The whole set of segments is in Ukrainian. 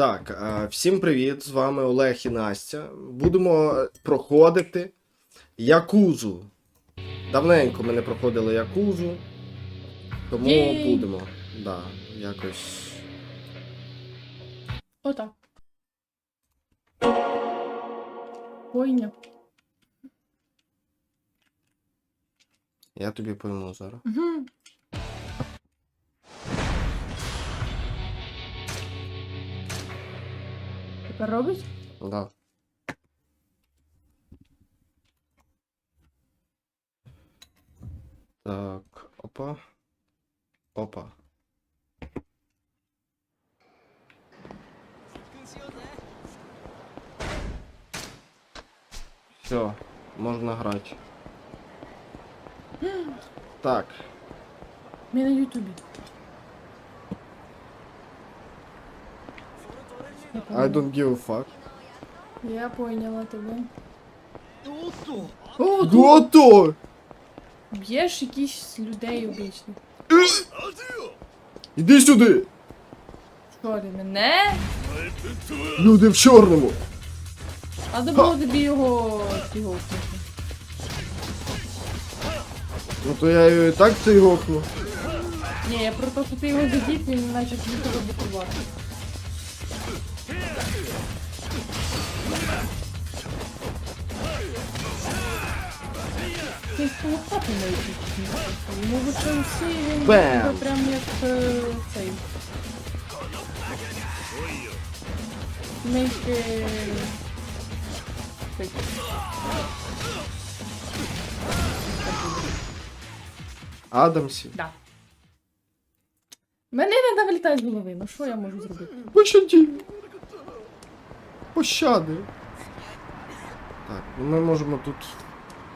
Так, е, всім привіт! З вами Олег і Настя. Будемо проходити Якузу. Давненько ми не проходили Якузу. Тому Єй! будемо. Да, якось. Отак. Бойня. Я тобі пойму зараз. Угу. Робить? Да. Так, опа. Опа. Все, можна грати. Так, Ми на Ютубі. I don't give a fuck. Я поняла тебе. О, Гото! Б'єш якісь людей обичних. Іди сюди! Що ти мене? Люди в чорному! А де було тобі його його? Ну то я його і так цей гокну. Ні, я про те, що ти його задів, він наче тобі тебе блокувати. Ти полохати не Йому лише всі він Бем! прям як е, цей. Make е, так. Адамсі. Да. Мене не вилітає з голови, ну що я можу зробити? Пощаді. Пощади. Так, ну ми можемо тут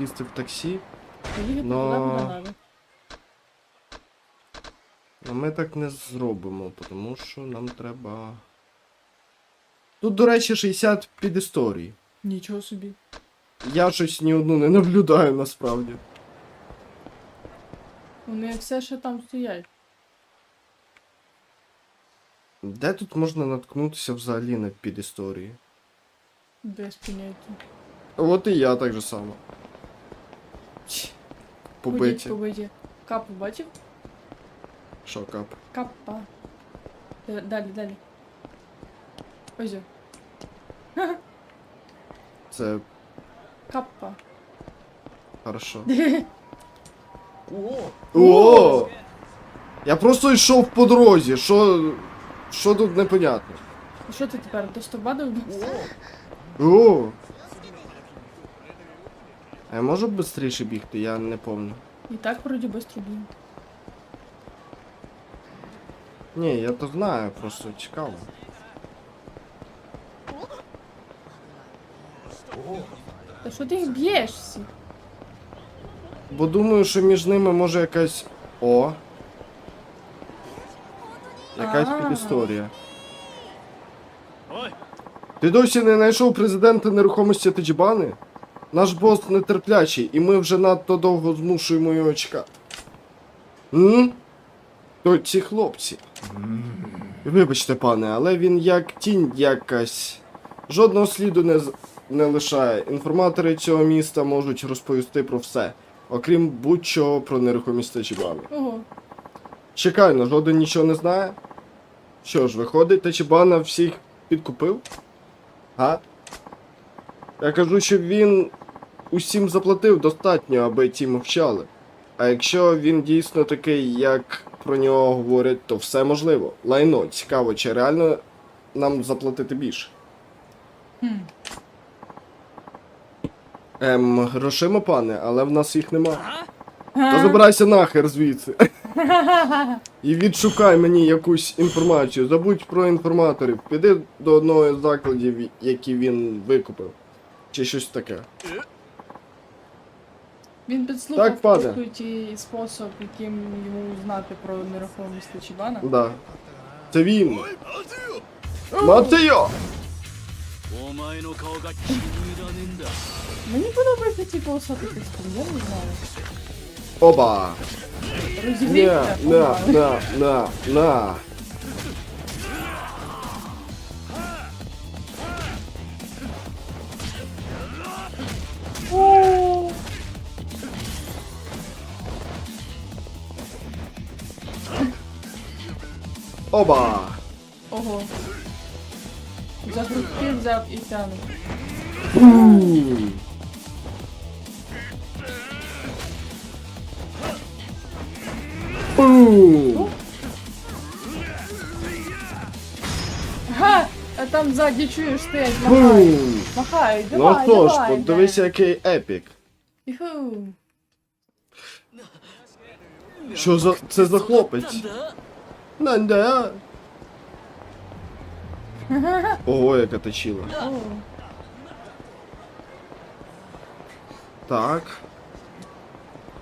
їсти в таксі, Но- але ми так не зробимо, тому що нам треба. Тут, до речі, 60 під історії. Нічого собі. Я щось ні одну не наблюдаю насправді. Вони все ще там стоять. Де тут можна наткнутися взагалі на під історії? Без поняття. От і я так же само. Побиті. побиті. Капу бачив? Що кап? Капа. Д- Далі, далі. Ось. Це Капа. хорошо. О! Я просто йшов по дорозі. Що. Що тут непонятно? Що ти тепер? До стовбаду? О! А я можу швидше бігти, я не пам'ятаю. І так вроді без трубів. Ні, я то знаю, просто цікаво. Та що ти їх б'єш всі? Бо думаю, що між ними може якась. О! Якась А. підісторія. Ти досі не знайшов президента нерухомості Таджибани? Наш бос нетерплячий, і ми вже надто довго змушуємо його чекати. М? То ці хлопці. Вибачте, пане, але він як тінь якась. Жодного сліду не, з- не лишає. Інформатори цього міста можуть розповісти про все, окрім будь-чого про нерухомість Тачібани. Ого. Чекай, ну жоден нічого не знає. Що ж, виходить, Тачібана всіх підкупив? А? Я кажу, що він усім заплатив достатньо, аби ті мовчали. А якщо він дійсно такий, як про нього говорять, то все можливо. Лайно, цікаво, чи реально нам заплатити більше? Хм. Ем, грошима, пане, але в нас їх нема. То забирайся нахер звідси. І відшукай мені якусь інформацію. Забудь про інформаторів. Піди до одного з закладів, які він викупив. Чи щось таке. Він підслухав Так, паде. по суті спосіб, яким йому знати про нерухомість Тачібана. Да. Це він. Матео! お前の顔が気に入らねえんだ Мені подобається ці полосатий костюм, я не знаю. Оба! Розігрівся. На, на, на, на, на. Оба! Ого. За грудки взяв і тягнув. Бум! Бум! Га! А там ззаді чуєш стоять, махають. Бум! Махають, Ну давай, то ж, давай. подивися, який епік. Юху. Що за це за хлопець? Нанда. Ого, яка точила. О, Так,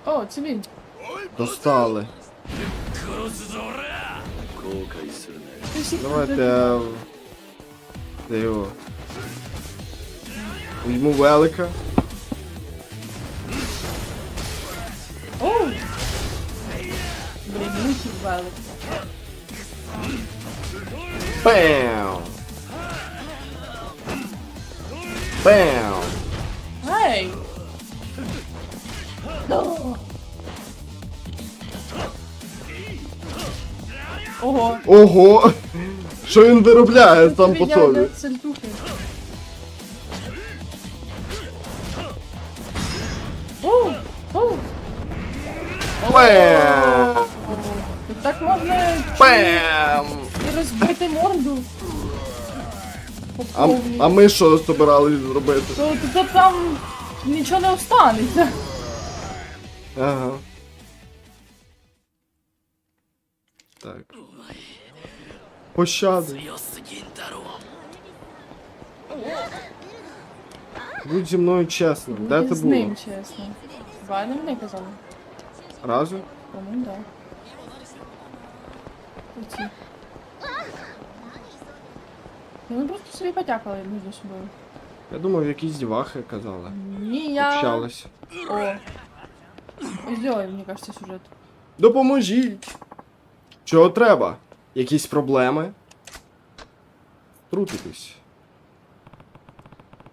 О, це він. достали. 後悔するね Ти всіх Давайте туди- я... Де його? Візьму велика. О! Блін, мухи ввели. Бам! Бам! Ей! Ого! Ого! Що він виробляє сам по собі? Бам! Так можна Бам! розбити морду. А, а ми що збирались зробити? То то там нічого не останеться. Ага. Так. Пощади. Будь зі мною чесно. Де ти була? З ним чесно. Давай на мене казали. Разом? По-моєму, так. Да. Ну, просто собі потякали між собою. Я думав, якісь дівахи казали. Ні, я... Общались. О. Сделай, мені кажется, сюжет. Допоможіть! Чого треба? Якісь проблеми? Трутитись.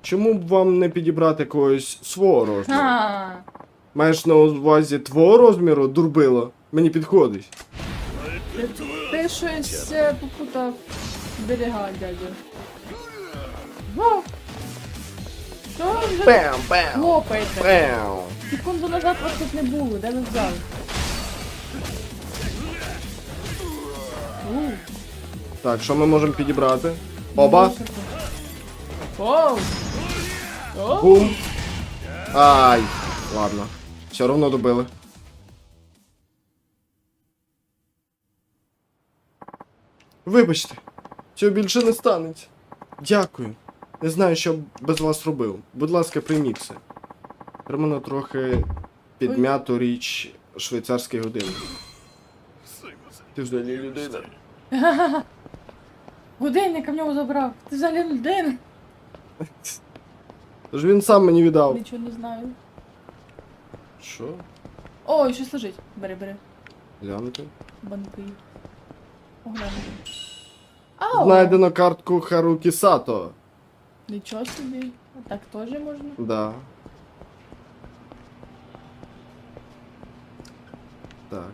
Чому б вам не підібрати когось свого розміру? Ха! Маєш на увазі твого розміру, дурбило? Мені підходить. Ти, ти щось е, попутав берега, дядя. Ну! Що вже Бам, бам, хлопаєте? бам. Секунду назад вас тут не було, де ви взяли? У, Так, що ми можемо підібрати? Оба. музика. Оу! Оу! Бум. Ай. Ладно. Все одно добили. Вибачте, цього більше не станеться. Дякую. Не знаю, що б без вас робив. Будь ласка, прийміть це. Треба трохи підм'яту річ швейцарський годинник. Ти взагалі людина. Годинника в нього забрав. Ти взагалі людина? Тож він сам мені віддав. Нічого не знаю. Що? Ой, щось лежить. Бери, бери. Глянути. Банки. Оглянути. Ау! Знайдено картку Харукі Сато. Нічого собі. А так теж можна? Да. Так.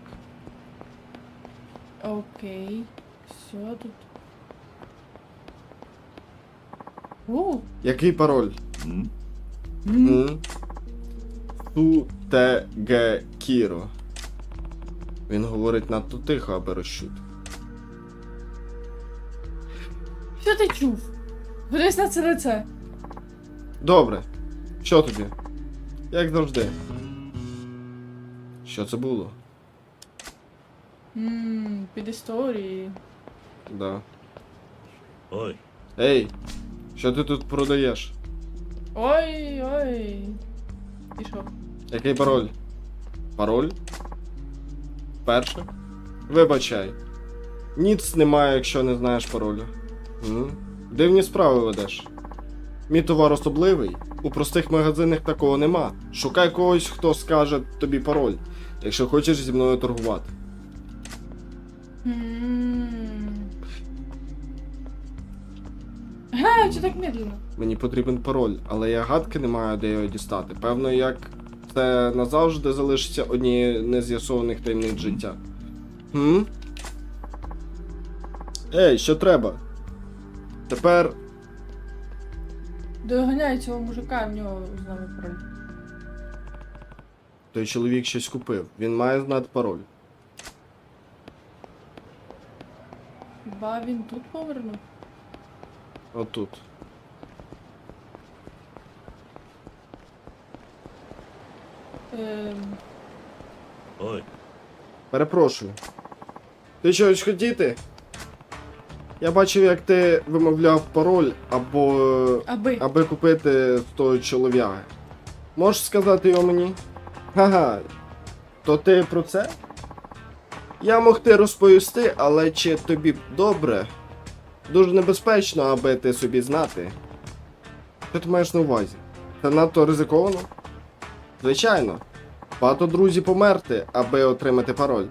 Окей. Все тут. У, Який пароль? ん М? Су те ге кіро. Він говорить надто тихо, аби розчути. Що ти чув? Дивись на це лице. Добре. Що тобі? Як завжди. Що це було? Ммм, під історії. Да. おい Ей! Що ти тут продаєш? Ой, ой. І що? Який пароль? Пароль? Перше? Вибачай. Ніц немає, якщо не знаєш паролю. М? Дивні справи ведеш. Мій товар особливий. У простих магазинах такого нема. Шукай когось, хто скаже тобі пароль, якщо хочеш зі мною торгувати. Ммм. Га, чи так медленно? Мені потрібен пароль, але я гадки не маю, де його дістати. Певно, як це назавжди залишиться однією нез'ясованих таємниць життя. Хм? Ей, що треба? Тепер Доганяй цього мужика, в нього з нами пароль. той чоловік щось купив. Він має знати пароль. Хіба він тут повернув? Отут. Ем, おい Перепрошую. Ти щось хотіти? Я бачив, як ти вимовляв пароль або. аби. аби купити того чолов'яги. Можеш сказати його мені? Ага. То ти про це? Я мог ти розповісти, але чи тобі б добре? Дуже небезпечно, аби ти собі знати. Що ти маєш на увазі? Це надто ризиковано? Звичайно. Багато друзів померти, аби отримати пароль.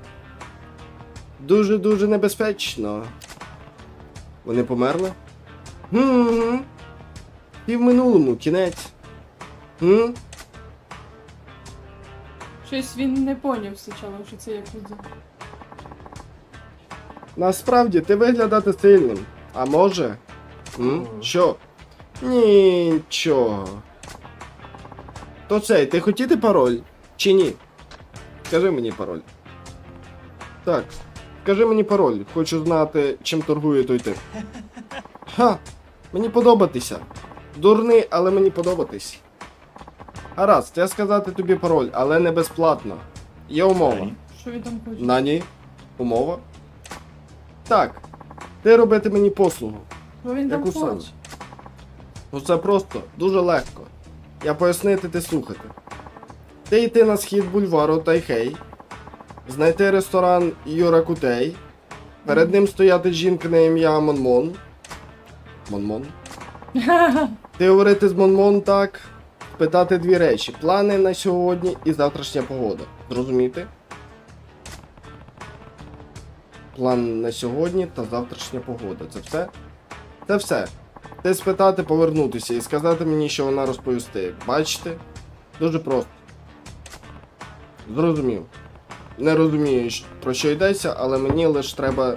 Дуже-дуже небезпечно. Вони померли? Гм. І в минулому кінець. М? Щось він не поняв спочатку, що це як буде. Насправді ти виглядати сильним. А може? М? Що? Нічого. То цей, ти хотіти пароль? Чи ні? Скажи мені пароль. Так. Скажи мені пароль. Хочу знати, чим торгує той тип. Ха! Мені подобатися. Дурний, але мені подобатись. Гаразд, я сказати тобі пароль, але не безплатно. Є умова. Що він там хоче? На ні. Умова. Так. Ти робити мені послугу. Що він там саме? хоче? Ну це просто дуже легко. Я пояснити ти слухати. Ти йти на схід бульвару Тайхей, знайти ресторан Юра Кутей, перед ним стояти жінка на ім'я Монмон. Монмон. Ти говорити з Монмон так, питати дві речі: плани на сьогодні і завтрашня погода. Зрозуміти? План на сьогодні та завтрашня погода. Це все? Це все. Ти спитати, повернутися і сказати мені, що вона розповісти. Бачите? Дуже просто. Зрозумів. Не розумію, про що йдеться, але мені лише треба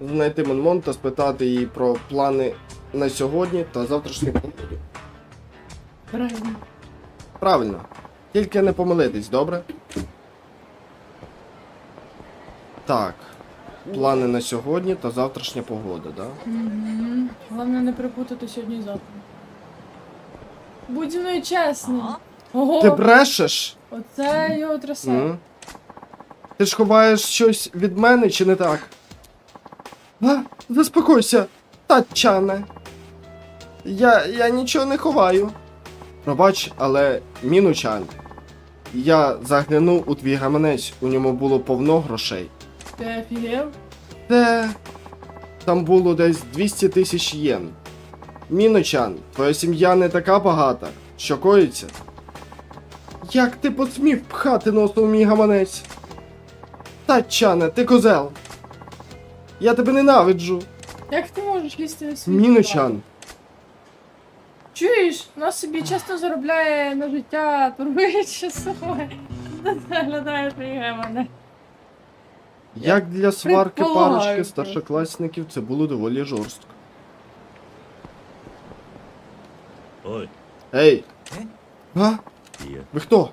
знайти Монмон та спитати її про плани на сьогодні та завтрашню погоду. Правильно. Правильно. Тільки не помилитись, добре? Так. Плани на сьогодні та завтрашня погода, да? Угу. Головне не перепутати сьогодні і завтра. Будь зі мною чесним. Ого, Ти брешеш? оце його трясе. М? Ти ж ховаєш щось від мене чи не так? А, заспокойся, татчане. Я, я нічого не ховаю. Пробач, але мінучан. Я заглянув у твій гаманець, у ньому було повно грошей. Ти офігел? Де? Там було десь 200 тисяч єн. Міночан, твоя сім'я не така багата. Що коїться? Як ти посмів пхати носом мій гаманець? Татчана, ти козел. Я тебе ненавиджу. Як ти можеш лізти на свій Міночан. Чуєш, нас собі часто заробляє на життя торгуючи часове. Заглядає приє мене. Як для сварки парочки старшокласників це було доволі жорстко. Ой, Ей! Е? А? Ви хто?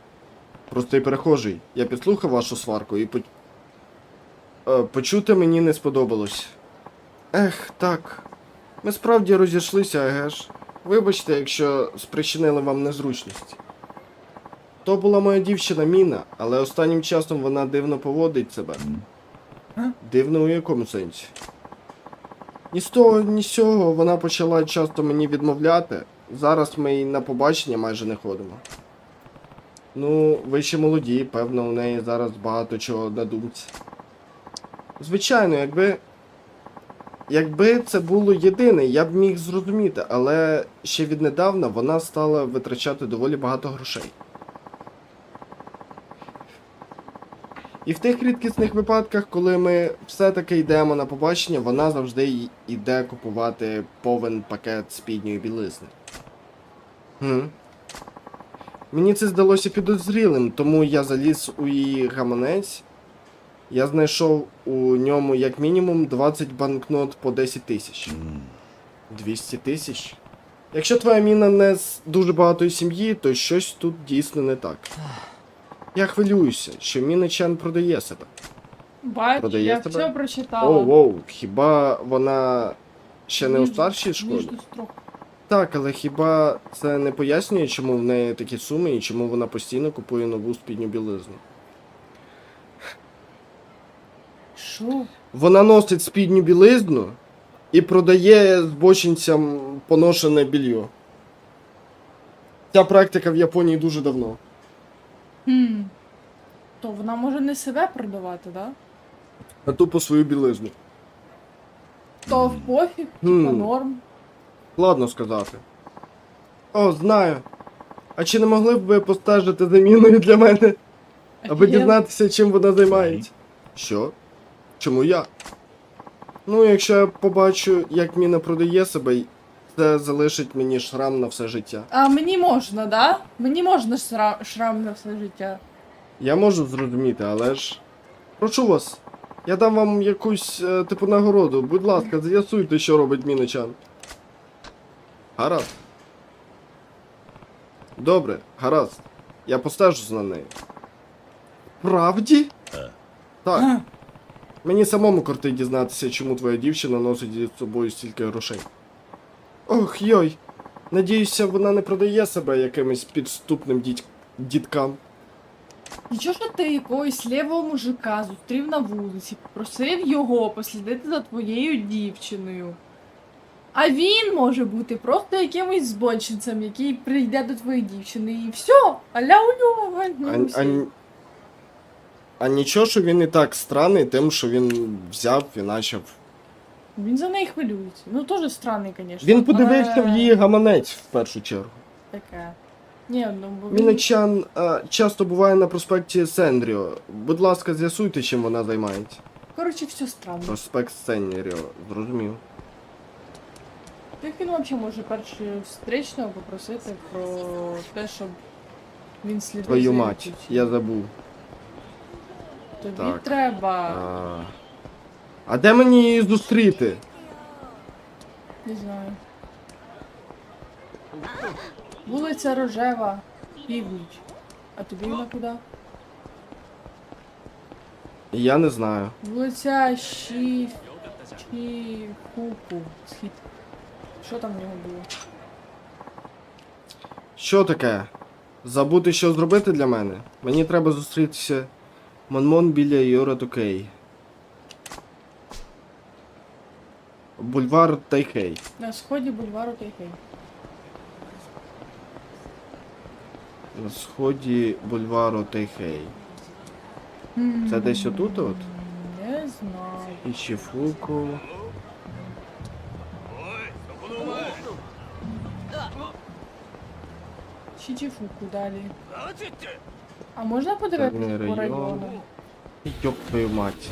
Простий перехожий. Я підслухав вашу сварку і е, почути мені не сподобалось. Ех, так. Ми справді розійшлися, еге ж. Вибачте, якщо спричинили вам незручності. То була моя дівчина Міна, але останнім часом вона дивно поводить себе. Дивно у якому сенсі? Ні з того, ні з цього вона почала часто мені відмовляти. Зараз ми й на побачення майже не ходимо. Ну, ви ще молоді, певно, у неї зараз багато чого на думці. Звичайно, якби. Якби це було єдине, я б міг зрозуміти, але ще віднедавна вона стала витрачати доволі багато грошей. І в тих рідкісних випадках, коли ми все-таки йдемо на побачення, вона завжди йде купувати повен пакет спідньої білизни. Гм. Мені це здалося підозрілим, тому я заліз у її гаманець Я знайшов у ньому як мінімум 20 банкнот по 10 тисяч. 200 тисяч? Якщо твоя міна не з дуже багатої сім'ї, то щось тут дійсно не так. Я хвилююся, що міна Чан продає себе. Бачу, Продає я тебе? все прочитала. Оу, оу, хіба вона ще не у Ніж- старшій школі? строк. Так, але хіба це не пояснює, чому в неї такі суми і чому вона постійно купує нову спідню білизну? Що? Вона носить спідню білизну і продає збочинцям поношене більйо. Ця практика в Японії дуже давно. Хм. То вона може не себе продавати, да? А тупо свою білизну. То в пофіг, Хм. типа норм. Складно сказати. О, знаю. А чи не могли б ви постежити заміною для мене, аби Є. дізнатися, чим вона займається? Що? Чому я? Ну, якщо я побачу, як Міна продає себе, це залишить мені шрам на все життя. А мені можна, да? Мені можна шрам, шрам на все життя. Я можу зрозуміти, але ж. Прошу вас, я дам вам якусь е, типу нагороду. Будь ласка, з'ясуйте, що робить Міночан. Гаразд. Добре, гаразд. Я постежу за нею. Правді? Так. Мені самому кортить дізнатися, чому твоя дівчина носить зі собою стільки грошей. Ох, йой. Надіюся, вона не продає себе якимось підступним дідь... діткам. Нічого, що ти якогось лівого мужика зустрів на вулиці, попросив його послідити за твоєю дівчиною. А він може бути просто якимось збочинцем, який прийде до твоєї дівчини і все, аля у нього А, а, а нічого, що він і так странний, тим, що він взяв і почав. Він за неї хвилюється. Ну теж странний, звісно. Він подивився але в її гаманець в першу чергу. Таке. Ні, ну бо він... Міночан а, часто буває на проспекті Сенріо. Будь ласка, з'ясуйте, чим вона займається. Коротше, все странно. Проспект Сенріо, зрозумів. Як він взагалі може перший встречного попросити про те, щоб він слідив Твою за мать, я забув. Тобі Так. треба. А, а де мені її зустріти? Не знаю. Вулиця Рожева, північ. А тобі вона куди? Я не знаю. Вулиця Ші... Шіфуку. Схід. Що там в нього було? Що таке? Забути, що зробити для мене? Мені треба зустрітися Монмон біля Йора Токей. Бульвар Тайхей. На сході бульвару Тайхей. На сході бульвару Тайхей. Це десь отут от? Не знаю. Ічіфуку. Шічіфуку далі. А можна подивитися по району? Йоп твою мать.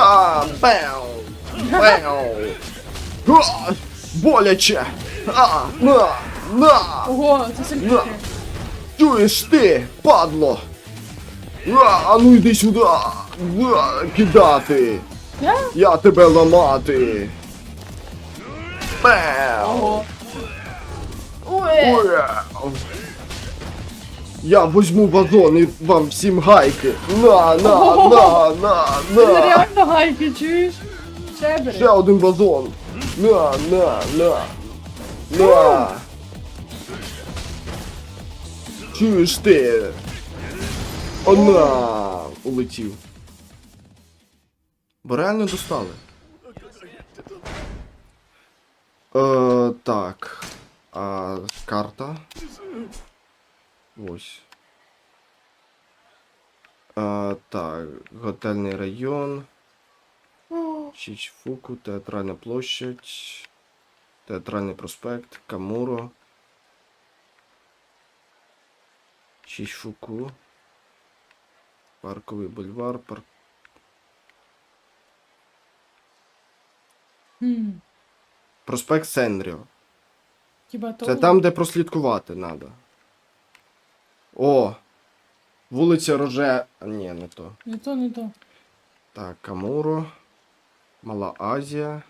А, Боляче. А, на, на. Ого, це сельфіки. Чуєш ти, падло? А, а ну йди сюди. А, кидати. Я? Я тебе ламати. Бау. Ого. Ой. Я возьму вазон і вам всім гайки. На, на, на, на, це на. реально гайки, чуєш? Ще. Ще один вазон. На, на, на. На. Чуєш ти? Она улетів. Бо реально достали. Е, так. А, карта. Ось. Е, так, готельний район. Чичфуку, Театральна площадь, Театральний проспект, Камуро. Чичфуку. Парковий бульвар, парк. Проспект Сенріо. Хіба то? Це там, де прослідкувати треба. О! Вулиця Роже. Ні, не то. Не то, не то. Так, Камуро. Мала Азія.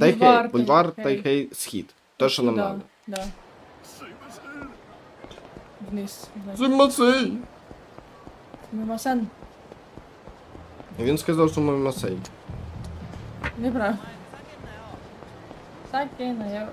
Тайхей. Бульвар Тайхей. Схід. Те, що нам Да, надо. Да. Вниз. значить. Зимасей! Мимасен. Він сказав, що ми масей. Неправильно. Сакена, я